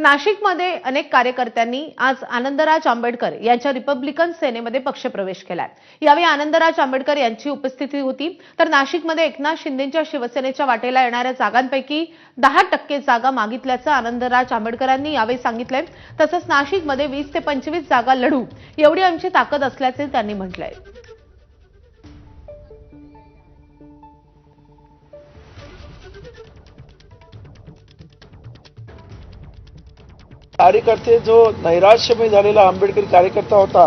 नाशिकमध्ये अनेक कार्यकर्त्यांनी आज आनंदराज आंबेडकर यांच्या रिपब्लिकन सेनेमध्ये पक्षप्रवेश केलाय. यावेळी आनंदराज आंबेडकर यांची उपस्थिती होती. तर नाशिकमध्ये एकनाथ शिंदेच्या शिवसेनेच्या वाटेला येणाऱ्या जागांपैकी दहा टक्के जागा मागितल्याचं आनंदराज आंबेडकरांनी यावेळी सांगितलंय. तसंच नाशिकमध्ये वीस ते पंचवीस जागा लढू एवढी आमची ताकद असल्याचे त्यांनी म्हटलंय. कार्यकर्ते जो नैराश्यमय झालेला आंबेडकरी कार्यकर्ता होता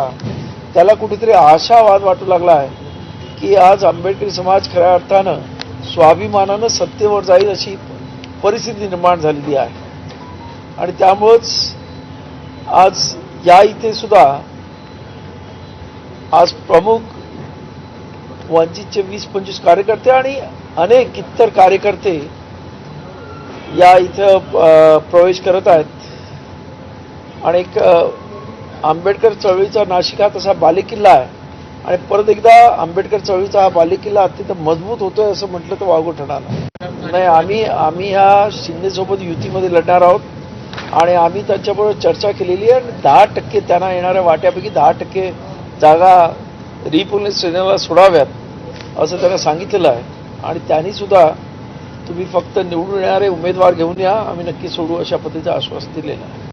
त्याला कुठेतरी आशावाद वाटू लागला आहे की आज आंबेडकरी समाज खऱ्या अर्थानं स्वाभिमानानं सत्तेवर जाईल अशी परिस्थिती निर्माण झालेली आहे. आणि त्यामुळंच आज या इथे सुद्धा आज प्रमुख वंचितचे वीस पंचवीस कार्यकर्ते आणि अनेक इतर कार्यकर्ते या इथं प्रवेश करत आहेत. आणि एक आंबेडकर चळवळीचा नाशिक हा तसा बालेकिल्ला आहे. आणि परत एकदा आंबेडकर चळवळीचा हा बालेकिल्ला अत्यंत मजबूत होतोय असं म्हटलं तर वागू ठरणार नाही. आम्ही आम्ही ह्या शिंदेसोबत युतीमध्ये लढणार आहोत. आणि आम्ही त्यांच्याबरोबर चर्चा केलेली आहे आणि दहा टक्के त्यांना येणाऱ्या वाट्यापैकी दहा टक्के जागा रिपोलिस सेनेला सोडाव्यात असं त्यांना सांगितलेलं आहे. आणि त्यांनी सुद्धा तुम्ही फक्त निवडून येणारे उमेदवार घेऊन या आम्ही नक्की सोडू अशा पद्धतीचं आश्वासन दिलेलं आहे.